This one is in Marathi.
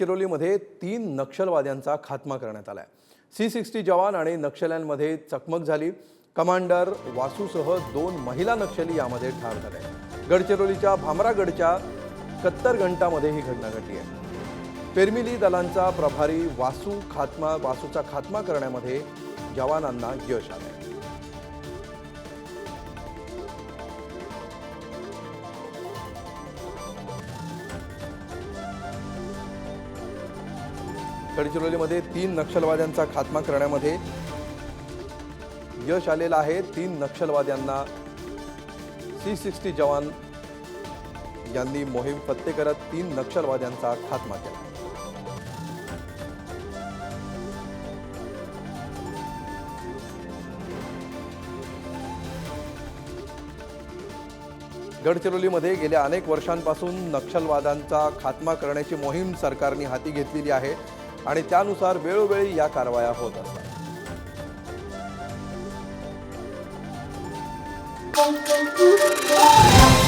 गडचिरोलीमध्ये तीन नक्षलवाद्यांचा खात्मा करण्यात आला आहे सी सिक्स्टी जवान आणि नक्षल्यांमध्ये चकमक झाली. कमांडर वासूसह दोन महिला नक्षली यामध्ये ठार झाले. गडचिरोलीच्या भामरागडच्या कत्तर घंटामध्ये ही घटना घडली आहे. पेरमिली दलांचा प्रभारी वासू खात्मा वासूचा खात्मा करण्यामध्ये जवानांना यश आलंय. गडचिरोलीमध्ये तीन नक्षलवाद्यांचा खात्मा करण्यामध्ये यश आलेलं आहे. तीन नक्षलवाद्यांना सी सिक्स्टी जवान यांनी मोहीम फत्ते करत तीन नक्षलवाद्यांचा खात्मा केला. गडचिरोलीमध्ये गेल्या अनेक वर्षांपासून नक्षलवादांचा खात्मा करण्याची मोहीम सरकारने हाती घेतलेली आहे. आणि त्यानुसार वेळोवेळी या कारवाया होत असतात Thank you.